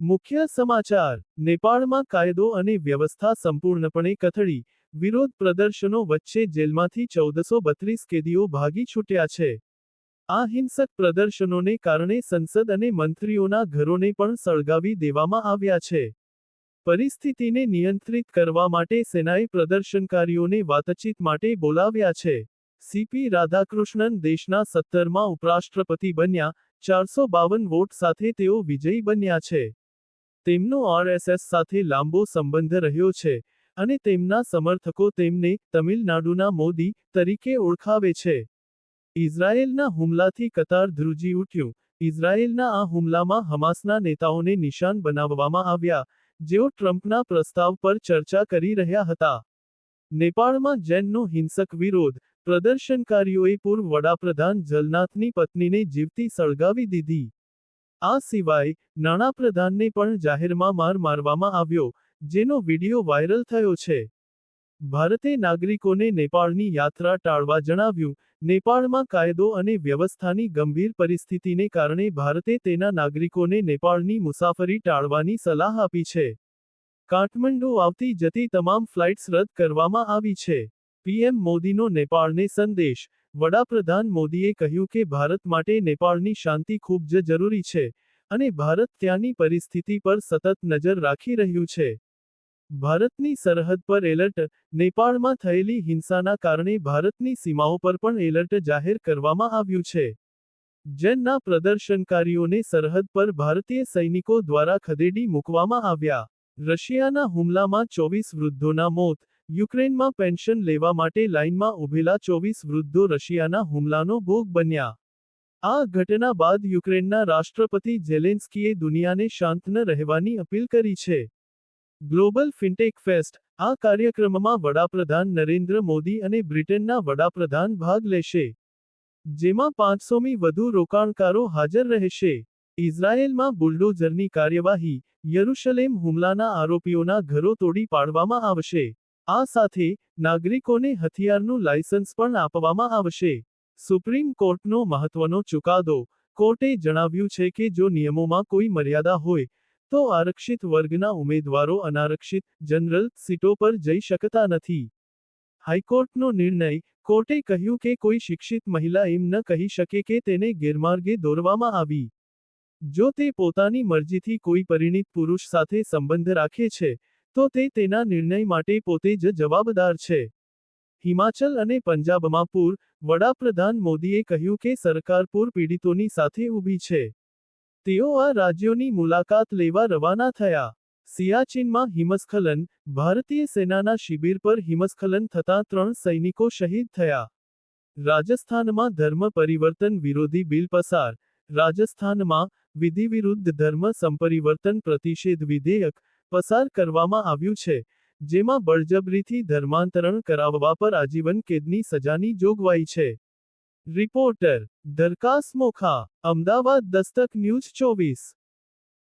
મુખ્ય સમાચાર, નેપાળમાં કાયદો અને વ્યવસ્થા સંપૂર્ણપણે કથળી, વિરોધ પ્રદર્શનો વચ્ચે જેલમાંથી ચૌદસો બત્રીસ કેદીઓ ભાગી છૂટ્યા છે. આ હિંસક પ્રદર્શનોને કારણે સંસદ અને મંત્રીઓના ઘરોને પણ સળગાવી દેવામાં આવ્યા છે. પરિસ્થિતિને નિયંત્રિત કરવા માટે સેનાએ પ્રદર્શનકારીઓને વાતચીત માટે બોલાવ્યા છે. સીપી રાધાકૃષ્ણન દેશના સત્તરમાં ઉપરાષ્ટ્રપતિ બન્યા, ચારસો બાવન વોટ સાથે તેઓ વિજયી બન્યા છે. તેમનો આરએસએસ સાથે લાંબો સંબંધ રહ્યો છે અને તેમના સમર્થકો તેમને તમિલનાડુના મોદી તરીકે ઓળખાવે છે. ઇઝરાયેલના હુમલાથી કતાર ધ્રુજી ઉઠ્યું. ઇઝરાયેલના આ હુમલામાં હમાસના નેતાઓને નિશાન બનાવવામાં આવ્યા, જેઓ ટ્રમ્પના પ્રસ્તાવ પર ચર્ચા કરી રહ્યા હતા. નેપાળમાં જૈનનો હિંસક વિરોધ. પ્રદર્શનકારીઓએ પૂર્વ વડાપ્રધાન જલનાથની પત્નીને જીવતી સળગાવી દીધી. આ સિવાય નાણાપ્રધાનને પણ જાહેરમાં માર મારવામાં આવ્યો, જેનો વિડિયો વાયરલ થયો છે. ભારતે નાગરિકોને નેપાળની યાત્રા ટાળવા જણાવ્યું, નેપાળમાં કાયદો અને વ્યવસ્થાની ગંભીર પરિસ્થિતિને કારણે ભારતે તેના નાગરિકોને નેપાળની મુસાફરી ટાળવાની સલાહ આપી છે. કાઠમંડુ આવતી જતી તમામ ફ્લાઇટ્સ રદ કરવામાં આવી છે. પીએમ મોદીનો નેપાળને સંદેશ વડાપ્રધાન મોદીએ કહ્યું કે ભારત માટે નેપાળની શાંતિ ખૂબ જ જરૂરી છે અને ભારત ત્યાંની પરિસ્થિતિ પર સતત નજર રાખી રહ્યું છે. ભારતની સરહદ પર એલર્ટ, નેપાળમાં થયેલી હિંસાના કારણે ભારતની સીમાઓ પર પણ એલર્ટ જાહેર કરવામાં આવ્યું છે. જૈનના પ્રદર્શનકારીઓને સરહદ પર ભારતીય સૈનિકો દ્વારા ખદેડી મૂકવામાં આવ્યા. રશિયાના હુમલામાં ચોવીસ વૃદ્ધોના મોત યુક્રેનમાં પેન્શન લેવા માટે લાઇનમાં ઊભેલા ચોવીસ વૃદ્ધો રશિયાના હુમલાનો ભોગ બન્યા. આ ઘટના બાદ યુક્રેનના રાષ્ટ્રપતિ ઝેલેન્સ્કીએ દુનિયાને શાંત ન રહેવાની અપીલ કરી છે. ગ્લોબલ ફિન્ટેક ફેસ્ટ આ કાર્યક્રમમાં વડાપ્રધાન નરેન્દ્ર મોદી અને બ્રિટનના વડાપ્રધાન ભાગ લેશે. જેમાં પાંચસોમી વધુ રોકાણકારો હાજર રહેશે. ઇઝરાયેલમાં બુલડોઝરની કાર્યવાહી યરુશલેમ હુમલાના આરોપીઓના ઘરો તોડી પાડવામાં આવશે. આ સાથે નાગરિકોને હથિયારનું લાયસન્સ પણ આપવામાં આવશે. સુપ્રીમ કોર્ટનો મહત્વનો ચુકાદો કોર્ટે જણાવ્યું છે કે જો નિયમોમાં કોઈ મર્યાદા હોય, તો આરક્ષિત વર્ગના ઉમેદવારો અનારક્ષિત જનરલ સીટો પર જઈ શકતા નથી. હાઈકોર્ટનો નિર્ણય કોર્ટે કહ્યું કે કોઈ શિક્ષિત મહિલા એમ ન કહી શકે કે તેને ગેરમાર્ગે દોરવામાં આવી. જો તે પોતાની મરજીથી કોઈ પરિણીત પુરુષ સાથે સંબંધ રાખે છે તો તે તેના નિર્ણય માટે પોતે જ જવાબદાર છે. હિમાચલ અને પંજાબમાં પૂર, વડાપ્રધાન મોદીએ કહ્યું કે સરકાર પૂર પીડિતોની સાથે ઊભી છે. તેઓ આ રાજ્યોની મુલાકાત લેવા રવાના થયા. સિયાચીનમાં હિમસ્ખલન, ભારતીય સેનાના શિબિર પર હિમસ્ખલન થતાં ત્રણ સૈનિકો શહીદ થયા. રાજસ્થાનમાં ધર્મ પરિવર્તન વિરોધી બિલ પસાર. રાજસ્થાનમાં વિધિ વિરુદ્ધ ધર્મ સંપરિવર્તન પ્રતિષેધ વિધેયક પસાર કરવામાં આવ્યું છે, જેમાં બળજબરીથી ધર્માંતરણ કરાવવા પર આજીવન કેદની સજાની જોગવાઈ છે. રિપોર્ટર દરકાસ મોખા, અમદાવાદ દસ્તક ન્યૂઝ ચોવીસ.